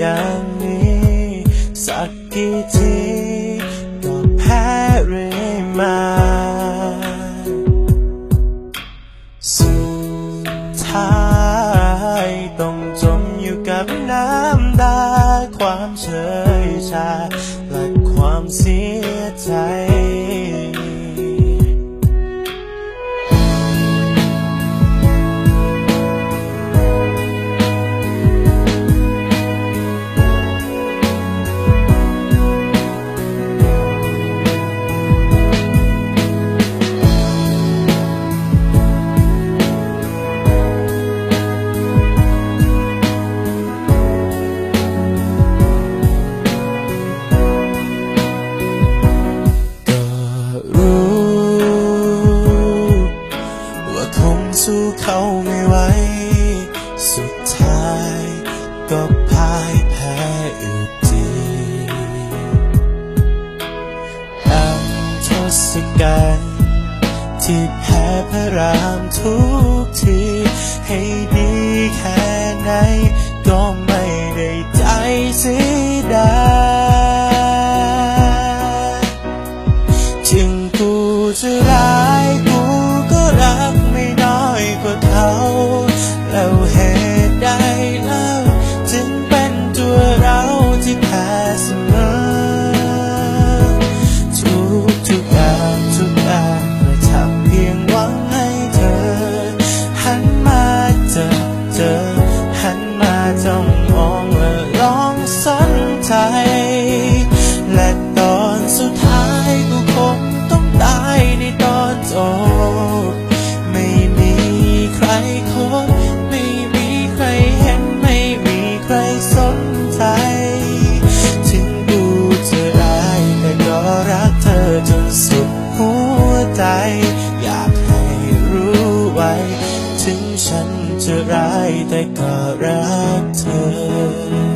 อย่างนี้ สักกี่ทีก็แพ้เรื่อยมาสุดท้ายต้องจมอยู่กับน้ำตาความเฉยชาและความเสียใจ ก็พ่ายแพ้อยู่ดีดังทศกัณฐ์ที่แพ้พระรามทุกที ให้ดีแค่ไหนก็ไม่ ม จะร้ายแต่ก็รักเธอ